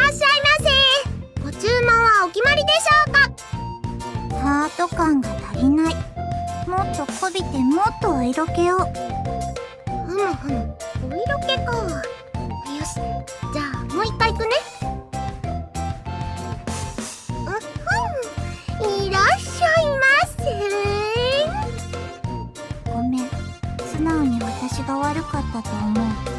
らっしゃいませ。ご注文はお決まりでしょうか？ハート感が足りない。もっとこびてもっとお色気を。ふむふむ。お色気か。よし。じゃあもう一回行くね。うふんいらっしゃいませ。ごめん。素直に私が悪かったと思う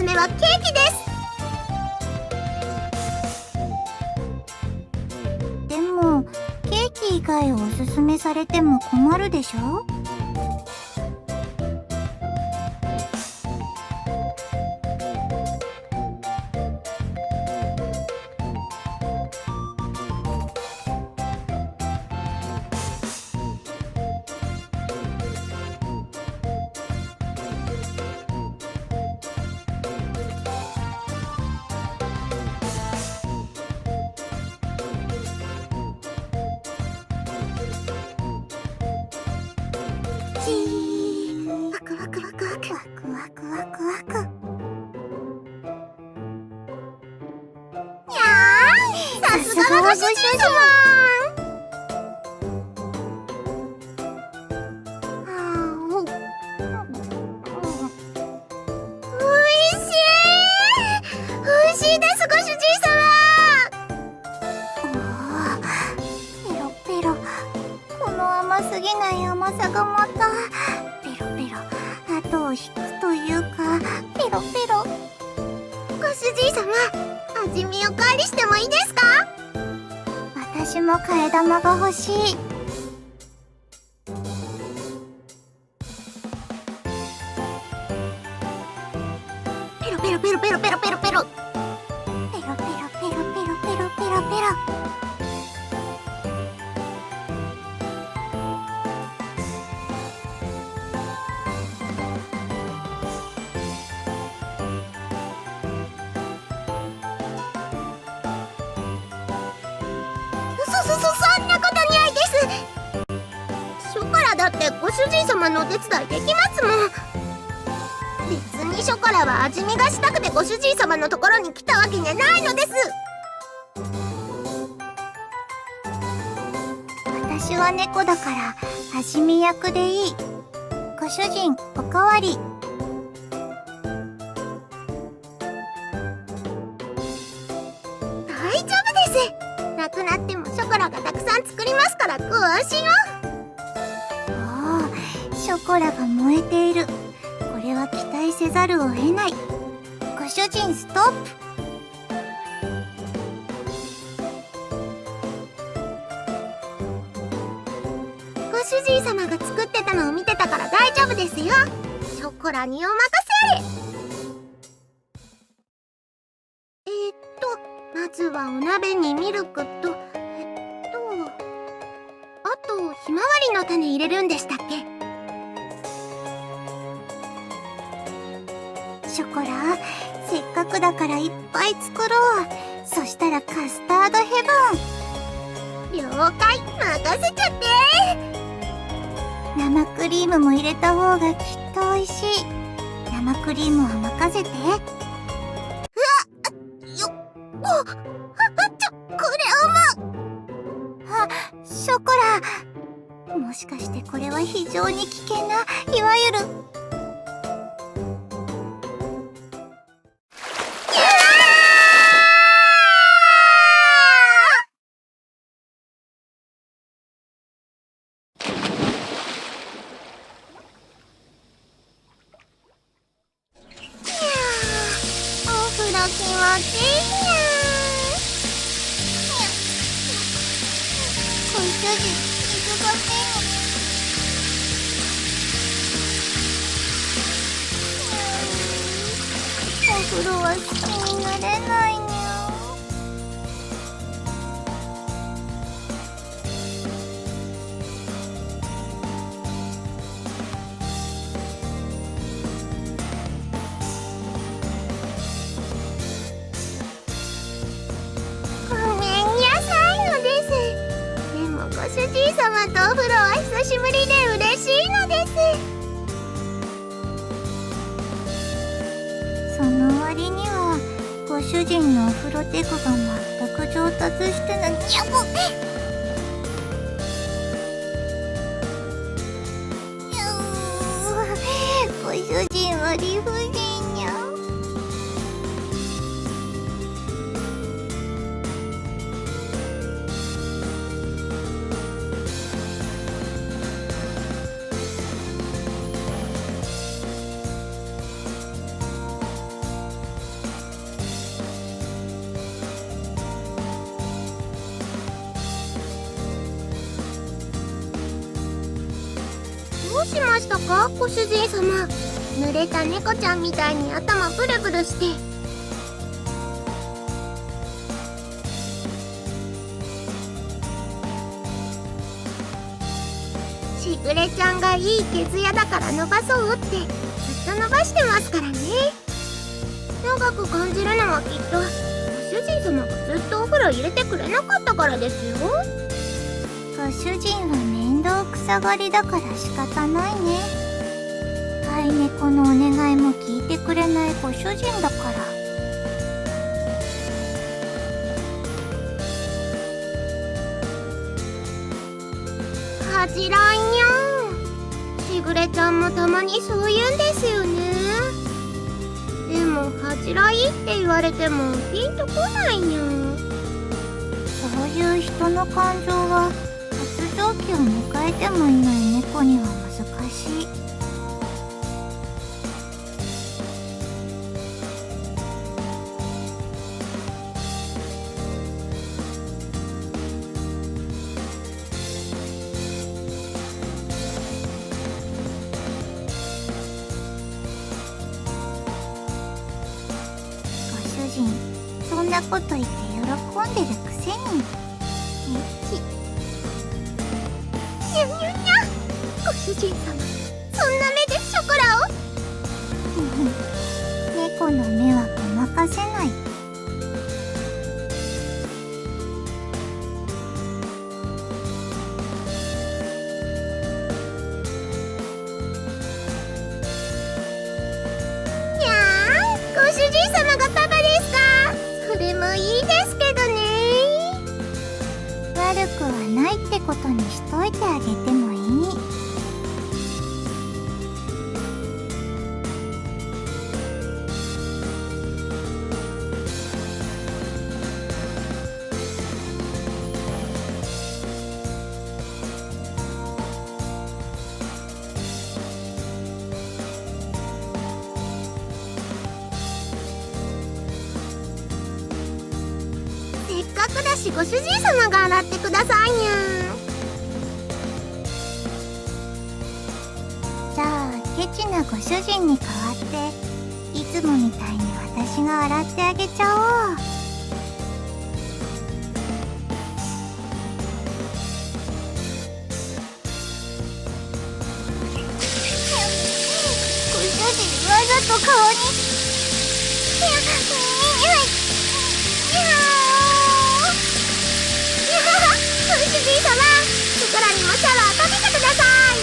すめはケーキです。でもケーキ以外をおすすめされても困るでしょ？チーワクワクワクワクワクワクワクワクにゃーさすがはご主人様あーおおいしいおいしいですご主人様おーペロペロこの甘すぎない甘さがまペロペロ。後を引くというかペロペロ。ご主人様味見おかわりしてもいいですか？私も替え玉が欲しい。ペロペロペロペロペロペロ。ご主人様のお手伝いできますもん。別にショコラは味見がしたくてご主人様のところに来たわけじゃないのです。私は猫だから味見役でいい。ご主人おかわり。大丈夫です。なくなってもショコラがたくさん作りますからご安心を。ショコラが燃えている。これは期待せざるを得ない。ご主人ストップ。ご主人様が作ってたのを見てたから大丈夫ですよ。ショコラにお任せえー、っとまずはお鍋にミルクとえっとあとひまわりの種入れるんでしたっけ？ショコラせっかくだからいっぱい作ろうそしたらカスタードヘブン。了解任せちゃって。生クリームも入れた方がきっと美味しい。生クリームは任せて。よっあちょこれあショコラ。もしかしてこれは非常に危険な？いわゆるにお風呂は好きになれないにゃごめんなさいのです。でもご主人様とお風呂は久しぶりで嬉しいのです。割にはご主人のお風呂テクが全く上達してない。やぼっしましたか？ご主人様。濡れた猫ちゃんみたいに頭ブルブルして。しぐれちゃんがいい毛艶だから伸ばそうってずっと伸ばしてますからね。長く感じるのはきっとご主人様がずっとお風呂入れてくれなかったからですよ。ご主人は面倒くさがりだから仕方ないね。飼い猫のお願いも聞いてくれないご主人だから。恥じらいにゃしぐれちゃんもたまにそう言うんですよね。でも恥じらいって言われてもピンとこないにゃん。そういう人の感情は発情期を迎えてもいない猫には難しい。ご主人そんなこと言って喜んでるくせに。主人様。そんな目でショコラを？猫の目はごまかせない。にゃーご主人様がパパですか？それもいいですけどね。悪くはないってことにしといてあげてもしご主人様が洗ってくださいにゃじゃあケチなご主人に代わっていつもみたいに私が洗ってあげちゃおう。わざと顔にご主人様ショコラにもシャワーかけてください。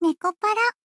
猫パラ。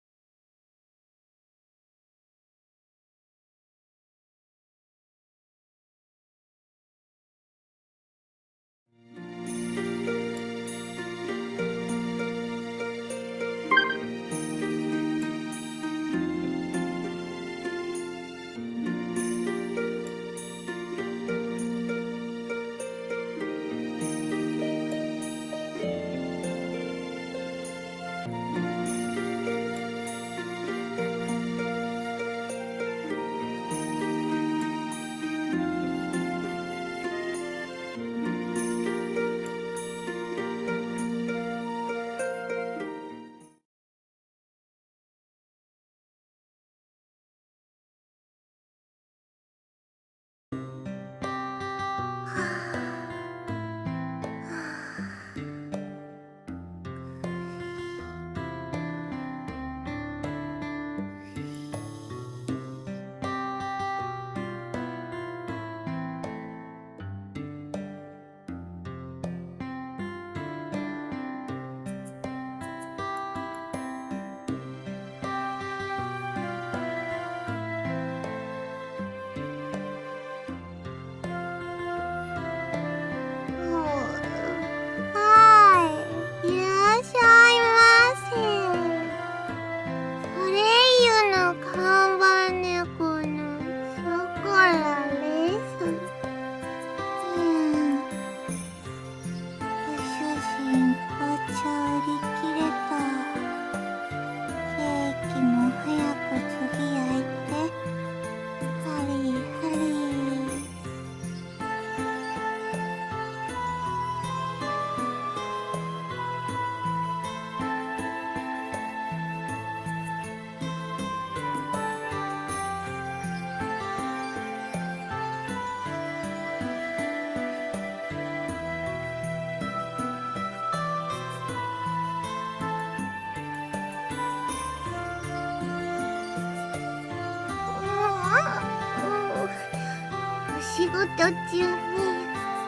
途中に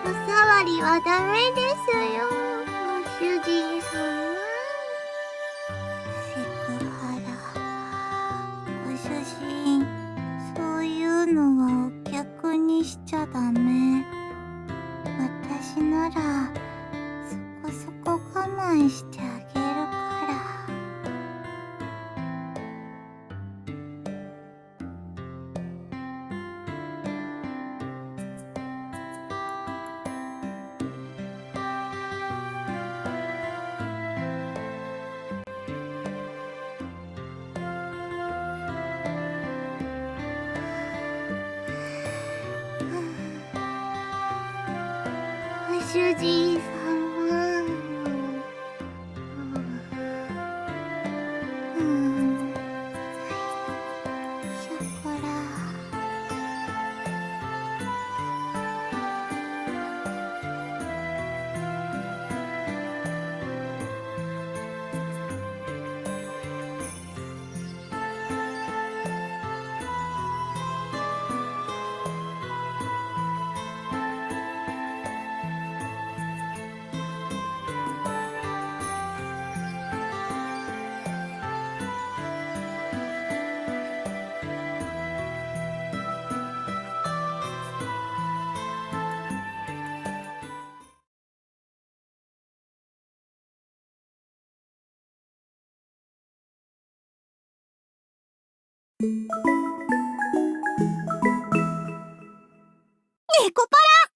おさわりはダメですよ。究竟猫パラ